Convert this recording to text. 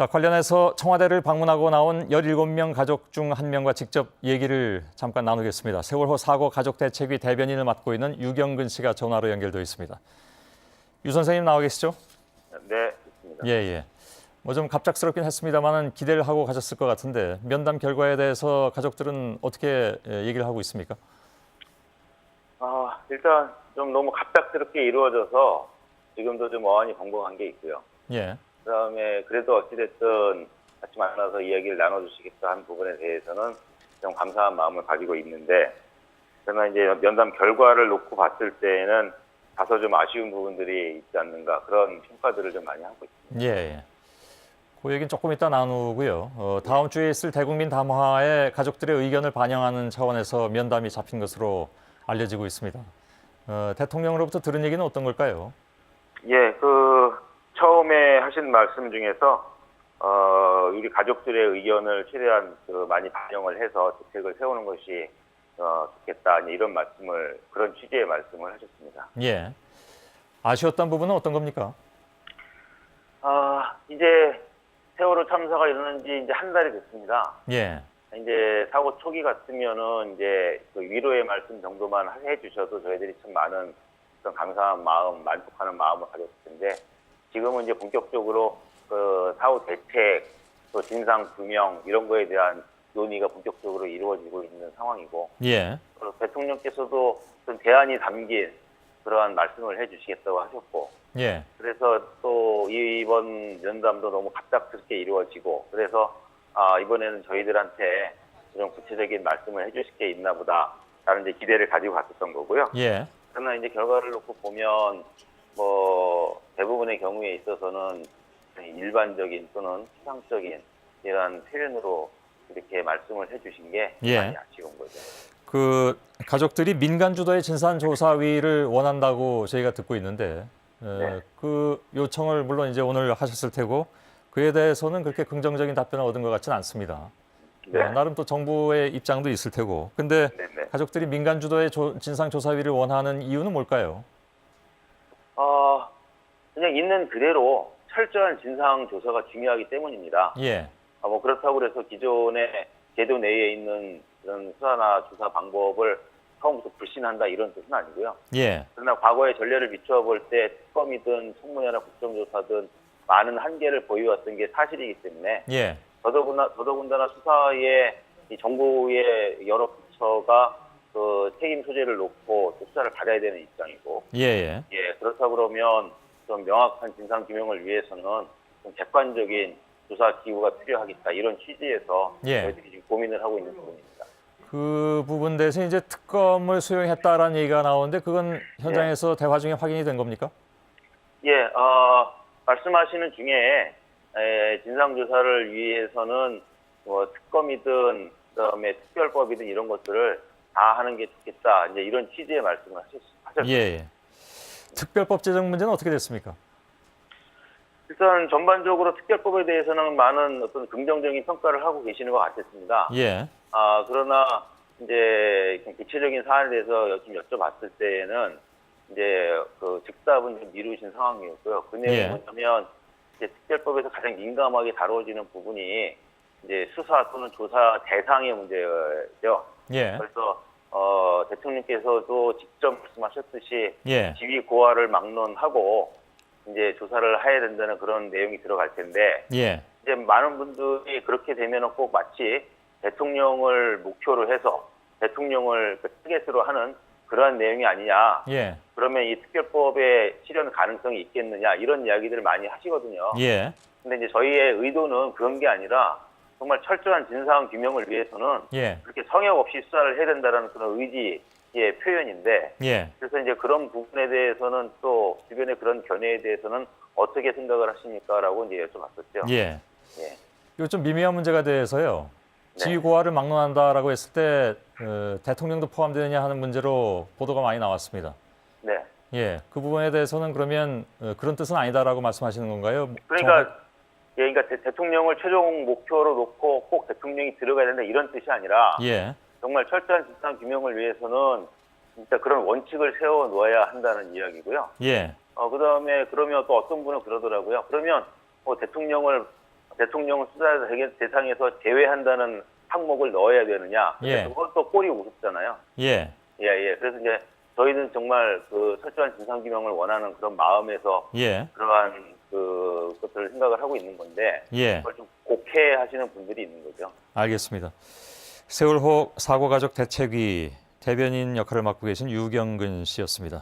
자, 관련해서 청와대를 방문하고 나온 17명 가족 중 한 명과 직접 얘기를 잠깐 나누겠습니다. 세월호 사고 가족 대책위 대변인을 맡고 있는 유경근 씨가 전화로 연결되어 있습니다. 유 선생님 나와 계시죠? 네, 좋습니다. 예, 예. 뭐 좀 갑작스럽긴 했습니다만은 기대를 하고 가셨을 것 같은데 면담 결과에 대해서 가족들은 어떻게 예, 얘기를 하고 있습니까? 아, 일단 좀 너무 갑작스럽게 이루어져서 지금도 좀 어안이 벙벙한 게 있고요. 예. 그 다음에 그래도 어찌됐든 같이 만나서 이야기를 나눠주시겠다 한 부분에 대해서는 좀 감사한 마음을 가지고 있는데 그러나 이제 면담 결과를 놓고 봤을 때에는 다소 좀 아쉬운 부분들이 있지 않는가 그런 평가들을 좀 많이 하고 있습니다. 예, 예. 그 얘기는 조금 이따 나누고요. 어, 다음 주에 있을 대국민 담화에 가족들의 의견을 반영하는 차원에서 면담이 잡힌 것으로 알려지고 있습니다. 어, 대통령으로부터 들은 얘기는 어떤 걸까요? 예, 그 처음에 하신 말씀 중에서 어, 우리 가족들의 의견을 최대한 그 많이 반영을 해서 대책을 세우는 것이 어, 좋겠다 이런 말씀을 그런 취지의 말씀을 하셨습니다. 예. 아쉬웠던 부분은 어떤 겁니까? 아 이제 세월호 참사가 일어난 지 이제 한 달이 됐습니다. 예. 이제 사고 초기 같으면은 이제 그 위로의 말씀 정도만 해주셔도 저희들이 참 많은 그런 감사한 마음, 만족하는 마음을 가졌을 텐데 지금은 이제 본격적으로 그 사후 대책, 또 진상 규명 이런 거에 대한 논의가 본격적으로 이루어지고 있는 상황이고 예. 그 대통령께서도 어떤 대안이 담긴 그러한 말씀을 해주시겠다고 하셨고 예. 그래서 또 이번 면담도 너무 갑작스럽게 이루어지고 그래서 아 이번에는 저희들한테 이런 구체적인 말씀을 해주실 게 있나 보다 라는 이제 기대를 가지고 갔었던 거고요. 예. 그러나 이제 결과를 놓고 보면 뭐 대부분의 경우에 있어서는 일반적인 또는 추상적인 이런 표현으로 이렇게 말씀을 해주신 게 예. 많이 아쉬운 거죠. 그 가족들이 민간 주도의 진상 조사위를 원한다고 저희가 듣고 있는데 어, 네. 그 요청을 물론 이제 오늘 하셨을 테고 그에 대해서는 그렇게 긍정적인 답변을 얻은 것 같지는 않습니다. 네. 어, 나름 또 정부의 입장도 있을 테고 근데 네 네. 가족들이 민간 주도의 조- 진상 조사위를 원하는 이유는 뭘까요? 있는 그대로 철저한 진상 조사가 중요하기 때문입니다. 예. 아, 뭐 그렇다고 그래서 기존의 제도 내에 있는 이런 수사나 조사 방법을 처음부터 불신한다 이런 뜻은 아니고요. 예. 그러나 과거의 전례를 비추어 볼때 특검이든 청문회나 국정조사든 많은 한계를 보여왔던 게 사실이기 때문에 예. 더더군다나, 더더군다나 수사에 이 정부의 여러 부처가 그 책임 소재를 놓고 또 수사를 받아야 되는 입장이고 예. 예. 예 그렇다 그러면 좀 명확한 진상 규명을 위해서는 좀 객관적인 조사 기구가 필요하겠다 이런 취지에서 예. 저희들이 지금 고민을 하고 있는 부분입니다. 그 부분 대해서 이제 특검을 수용했다라는 얘기가 나오는데 그건 현장에서 대화 중에 확인이 된 겁니까? 예, 어, 말씀하시는 중에 에, 진상조사를 위해서는 뭐 특검이든 그다음에 특별법이든 이런 것들을 다 하는 게 좋겠다 이제 이런 취지의 말씀을 하셨, 하셨습니다. 예. 예. 특별법 제정 문제는 어떻게 됐습니까? 일단 전반적으로 특별법에 대해서는 많은 어떤 긍정적인 평가를 하고 계시는 것 같았습니다. 예. 아 그러나 이제 좀 구체적인 사안에 대해서 좀 여쭤봤을 때에는 이제 그 즉답은 좀 미루신 상황이었고요. 그 내용이 예. 뭐냐면 이제 특별법에서 가장 민감하게 다뤄지는 부분이 이제 수사 또는 조사 대상의 문제죠. 예. 그래서 어 대통령께서도 직접 말씀하셨듯이 예. 지위 고하를 막론하고 이제 조사를 해야 된다는 그런 내용이 들어갈 텐데 예. 이제 많은 분들이 그렇게 되면은 꼭 마치 대통령을 목표로 해서 대통령을 그 타겟으로 하는 그러한 내용이 아니냐. 예. 그러면 이 특별법의 실현 가능성이 있겠느냐 이런 이야기들을 많이 하시거든요. 예. 근데 이제 저희의 의도는 그런 게 아니라 정말 철저한 진상 규명을 위해서는 예. 그렇게 성역 없이 수사를 해야 된다는 그런 의지의 표현인데 예. 그래서 이제 그런 부분에 대해서는 또 주변의 그런 견해에 대해서는 어떻게 생각을 하십니까?라고 이제 여쭤봤었죠. 예. 예. 좀 미미한 문제가 돼서요. 네. 지위 고하를 막론한다라고 했을 때 어, 대통령도 포함되느냐 하는 문제로 보도가 많이 나왔습니다. 네. 예. 그 부분에 대해서는 그러면 어, 그런 뜻은 아니다라고 말씀하시는 건가요? 뭐 그러니까 예, 그러니까 대, 대통령을 최종 목표로 놓고 꼭 대통령이 들어가야 된다 이런 뜻이 아니라 예. 정말 철저한 진상 규명을 위해서는 진짜 그런 원칙을 세워 놓아야 한다는 이야기고요. 예. 어 그다음에 그러면 또 어떤 분은 그러더라고요. 그러면 뭐 대통령을 대통령 수사 대- 대상에서 제외한다는 항목을 넣어야 되느냐? 예. 그것도 꼴이 우습잖아요. 예, 예, 예. 그래서 이제 저희는 정말 그 철저한 진상규명을 원하는 그런 마음에서 예, 그러한 그 것들을 생각을 하고 있는 건데 예. 그걸 좀 곡해하시는 분들이 있는 거죠. 알겠습니다. 세월호 사고 가족 대책위 대변인 역할을 맡고 계신 유경근 씨였습니다.